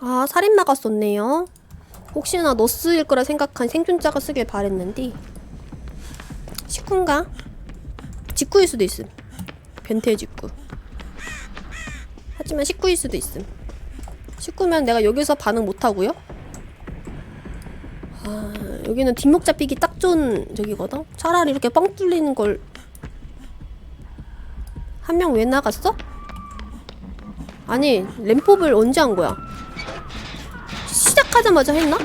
아, 살인마가 썼네요. 혹시나 너 쓰일 거라 생각한 생존자가 쓰길 바랬는데. 식구인가? 직구일 수도 있음. 변태 직구. 하지만 식구일 수도 있음. 식구면 내가 여기서 반응 못하고요. 아, 여기는 뒷목 잡히기 딱 좋은 저기거든? 차라리 이렇게 뻥 뚫리는 걸. 한 명 왜 나갔어? 아니, 램법을 언제 한 거야? 시작하자마자 했나?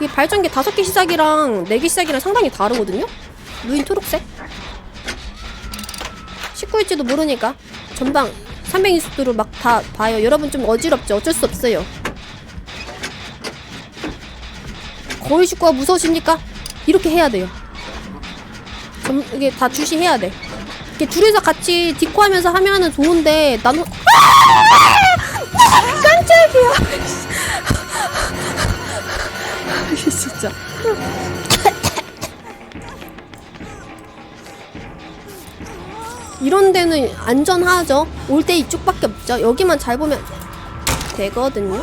이게 발전기 다섯 개 시작이랑 네 개 시작이랑 상당히 다르거든요? 루인 초록색? 19일지도 모르니까 전방 320도로 막 다 봐요. 여러분 좀 어지럽죠? 어쩔 수 없어요. 거의 식구가 무서우십니까? 이렇게 해야 돼요. 점, 이게 다 주시해야 돼. 이렇게 둘이서 같이 디코하면서 하면은 좋은데 나는 깜짝이야. 이게 진짜. 이런 데는 안전하죠. 올 때 이쪽밖에 없죠. 여기만 잘 보면 되거든요.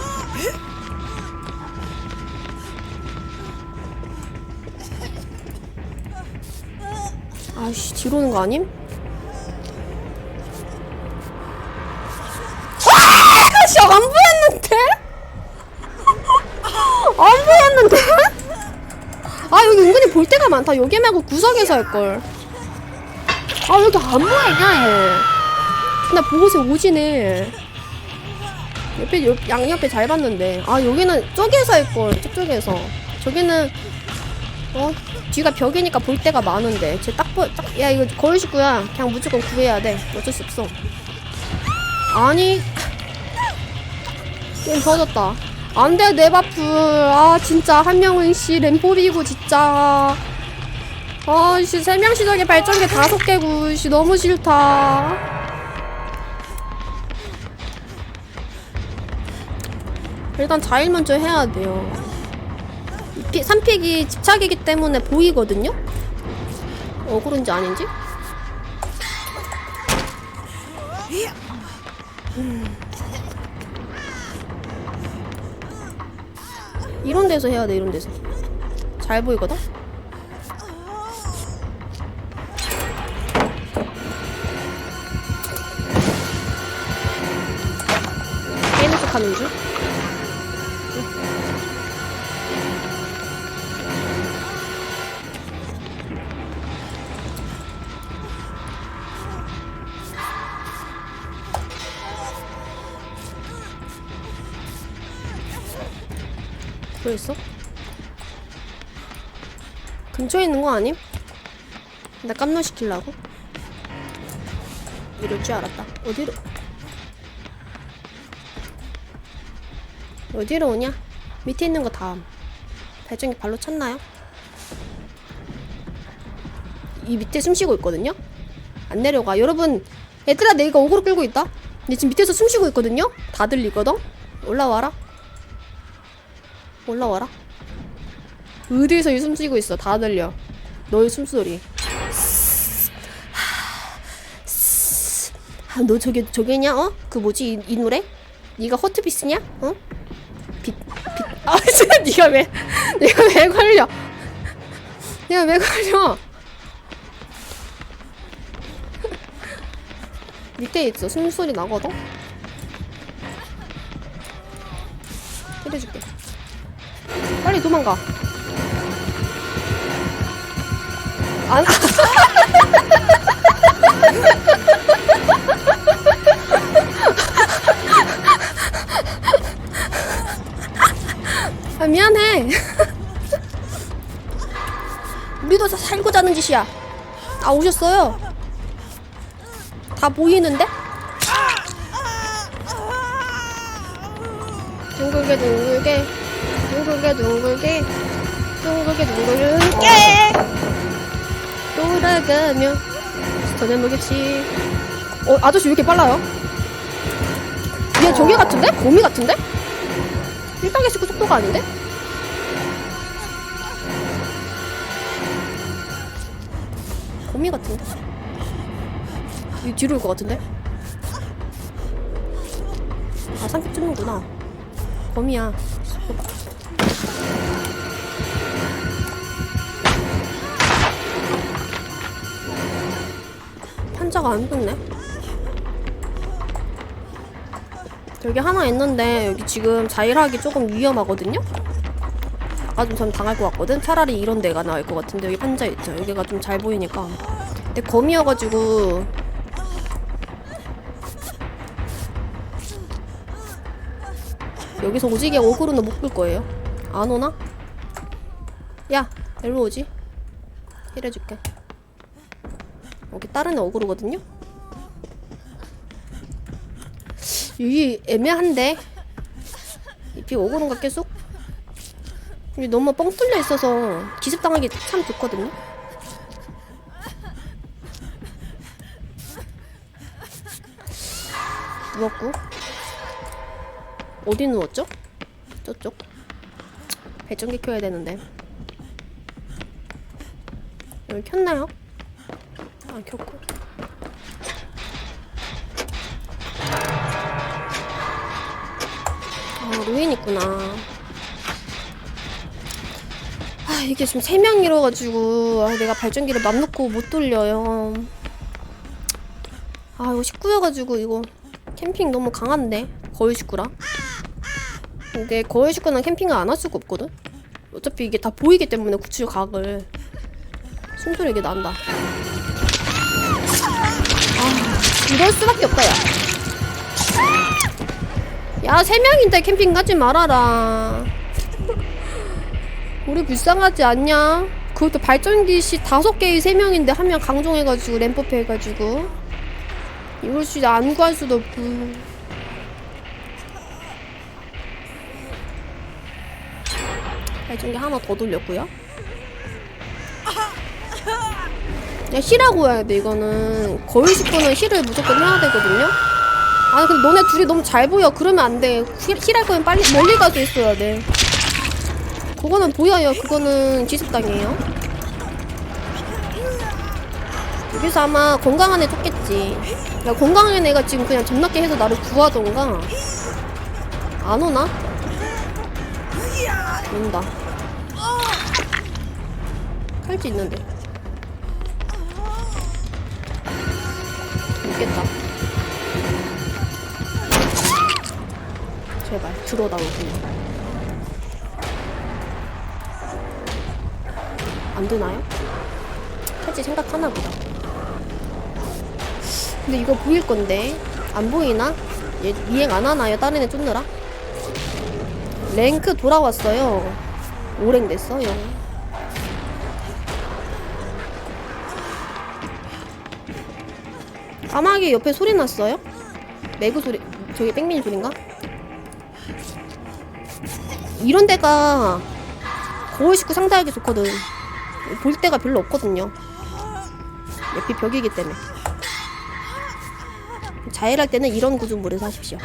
아씨 뒤로 오는 거 아님? 아씨 안 보였는데? 안 보였는데? 아 여기 은근히 볼 데가 많다. 여기 말고 구석에서 할걸. 아 여기 안 보이냐 얘. 나 보고서 오지네. 옆에 옆, 양옆에 잘 봤는데. 아 여기는 저기에서 할걸. 저쪽에서. 저기는 어 뒤가 벽이니까 볼 데가 많은데. 쟤딱 보. 딱, 야 이거 거울 식구야. 그냥 무조건 구해야 돼. 어쩔 수 없어. 아니 게임 터졌다. 안돼 내 바프. 아 진짜 한 명은 씨 램포비고 진짜. 아씨 세 명 시작에 발전기 다섯 개고 씨 너무 싫다. 일단 자일 먼저 해야 돼요. 3픽이 집착이기 때문에 보이거든요? 억울한지 아닌지? 이런 데서 해야 돼 이런 데서 잘 보이거든? 게임 쪽 하는 줄? 보였어? 근처에 있는 거 아님? 나 깜놀시키려고? 이럴 줄 알았다. 어디로? 어디로 오냐? 밑에 있는 거 다음. 발전기 발로 찼나요? 이 밑에 숨 쉬고 있거든요? 안 내려가. 여러분, 얘들아, 내가 오그로 끌고 있다? 근데 지금 밑에서 숨 쉬고 있거든요? 다 들리거든? 올라와라. 올라와라. 어디에서 이 숨 쉬고 있어? 다 들려. 너의 숨소리. 아, 너 저게 저게냐? 어? 그 뭐지 이, 이 노래? 네가 허트비스냐? 어? 빛, 빛. 아, 진짜 네가 왜? 네가 왜 걸려? 네가 왜 걸려? 밑에 있어. 숨소리 나거든. 때려줄게. 빨리 도망가. 안. 아 미안해. 우리도 다 살고 자는 짓이야. 아 오셨어요. 다 보이는데? 둥글게 둥글게 둥글게 둥글게 둥글게 둥글게 돌아가며 스쳐내보겠지 어 아저씨 왜 이렇게 빨라요? 얘 저기 같은데? 거미 같은데? 1단계 식구 속도가 아닌데? 거미 같은데? 이 뒤로 올 것 같은데? 아 삼겹 쫓는구나 거미야 판자가 안 붙네 여기 하나 있는데 여기 지금 자일하기 조금 위험하거든요? 아까 좀전 당할 것 같거든? 차라리 이런 데가 나을 것 같은데 여기 판자 있죠? 여기가 좀 잘 보이니까 근데 거미여가지고 여기서 오지게 어그로는 못끌 거예요 안 오나? 야 일로 오지? 힐해줄게 여기 다른 애 어그로거든요? 여기 애매한데 이 어그로인가 계속? 여기 너무 뻥 뚫려 있어서 기습당하기 참 좋거든요? 누웠고 어디 누웠죠? 저쪽 배전기 켜야 되는데 여기 켰나요? 안 켰고. 아 루인 있구나. 아 이게 지금 세 명이라가지고 아, 내가 발전기를 맘 놓고 못 돌려요. 아 이거 식구여가지고 이거 캠핑 너무 강한데? 거의 식구라? 근데 거의 식구는 캠핑을 안 할 수가 없거든? 어차피 이게 다 보이기 때문에 구출 각을 숨소리 이게 난다 아 이럴 수밖에 없다 야 야, 세 명인데 캠핑 가지 말아라. 우리 불쌍하지 않냐? 그것도 발전기 시 다섯 개의 세 명인데 한 명 강종해가지고 램프페 해가지고 이럴 수안 구할 수도 없고. 발전기 하나 더 돌렸고요. 야, 힐하고 해야 돼, 이거는. 거의 식구는 힐을 무조건 해야 되거든요? 아니 근데 너네 둘이 너무 잘 보여. 그러면 안돼. 힐할 거면 빨리 멀리 가서 있어야 돼. 그거는 보여요. 그거는 기습당이에요. 여기서 아마 건강한 애 쫓겠지. 야 건강한 애가 지금 그냥 존나게 해서 나를 구하던가. 안 오나? 온다. 칼지 있는데 있겠다 제발 들어다오고 안 되나요? 할지 생각하나 보다 근데 이거 보일 건데 안 보이나? 얘 이행 안 하나요? 다른 애 쫓느라? 랭크 돌아왔어요 오랭 됐어요 까마귀 옆에 소리 났어요? 매그 소리 저기 뺑민이 소린가? 이런 데가 거울 식구 상대하기 좋거든. 볼 데가 별로 없거든요. 옆이 벽이기 때문에. 자해할 때는 이런 구조물에서 하십시오.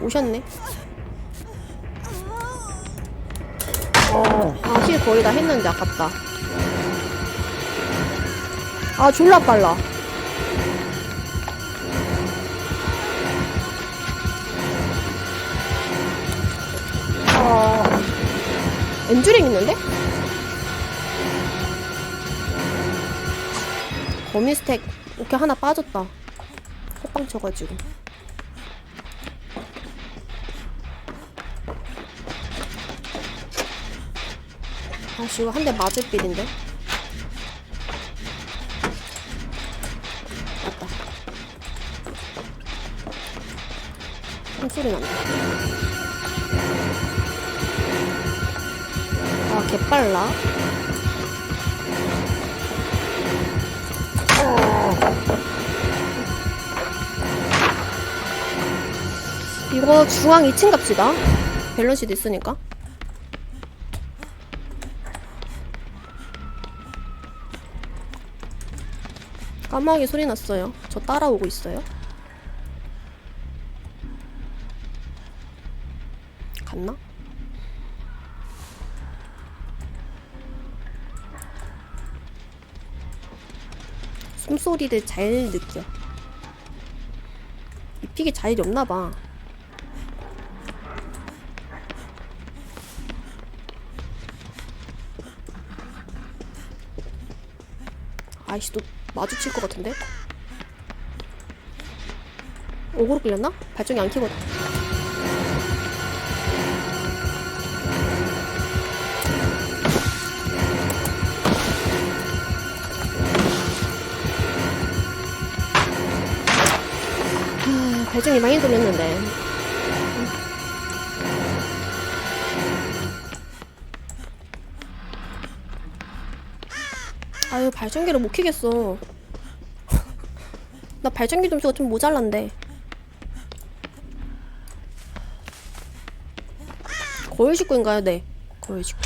오셨네. 아, 실 거의 다 했는데 아깝다. 아, 졸라 빨라. 어... 엔주링 있는데? 거미 스택 이렇게 하나 빠졌다 호빵 쳐가지고 아씨 이거 한 대 맞을 빌인데 맞다 총소리 난다 아, 개빨라. 이거 중앙 2층 갑시다. 밸런시도 있으니까. 까마귀 소리 났어요. 저 따라오고 있어요. 갔나? 숨소리를 잘 느껴. 이 픽이 자일이 없나봐. 아이씨, 또 마주칠 것 같은데? 오고로 끌렸나? 발전기 안 켜고. 하, 발전기 많이 돌렸는데. 아유, 발전기를 못 켜겠어. 나 발전기 점수가 좀 모자란데. 거의 식구인가요? 네. 거의 식구.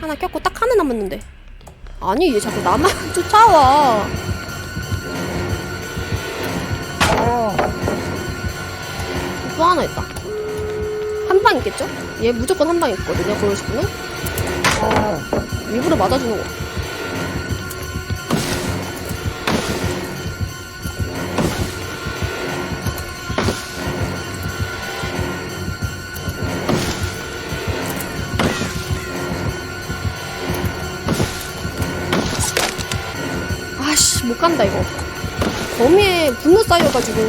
하나 꼈고 딱 하나 남았는데. 아니, 얘 자꾸 나만 쫓아와. 또 하나 있다. 한 방 있겠죠? 얘 무조건 한 방 있거든요, 거의 식구는. 일부러 맞아주는 거. 못 간다 이거. 거미에 분노 쌓여가지고.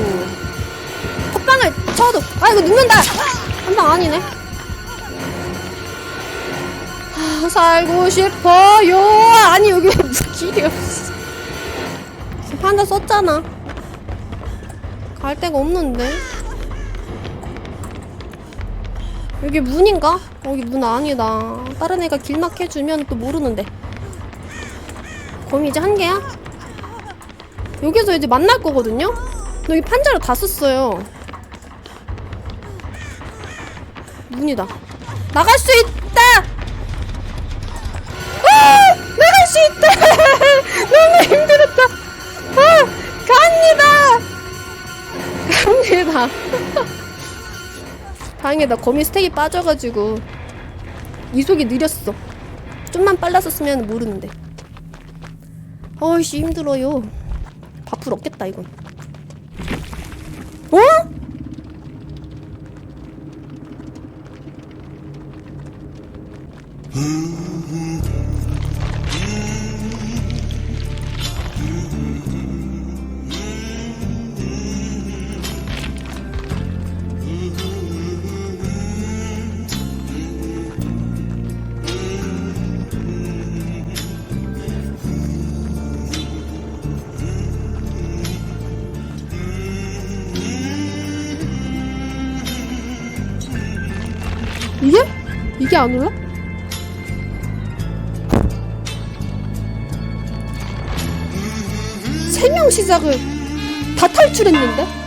헛방을 쳐도 아 이거 눕는다! 한 방 아니네. 아, 살고 싶어요. 아니 여기 왜 길이 없어. 판자 썼잖아. 갈 데가 없는데. 여기 문인가? 여기 문 아니다. 다른 애가 길 막혀주면 또 모르는데. 거미 이제 한 개야? 여기서 이제 만날 거거든요? 여기 판자를 다 썼어요. 문이다. 나갈 수 있다! 아! 나갈 수 있다! 너무 힘들었다! 아! 갑니다! 갑니다! 다행이다. 거미 스택이 빠져가지고 이속이 느렸어. 좀만 빨랐었으면 모르는데. 어이씨 힘들어요. 밥풀 없겠다 이건. 어? 이 이게 안 올라? 세명 시작을 다 탈출했는데?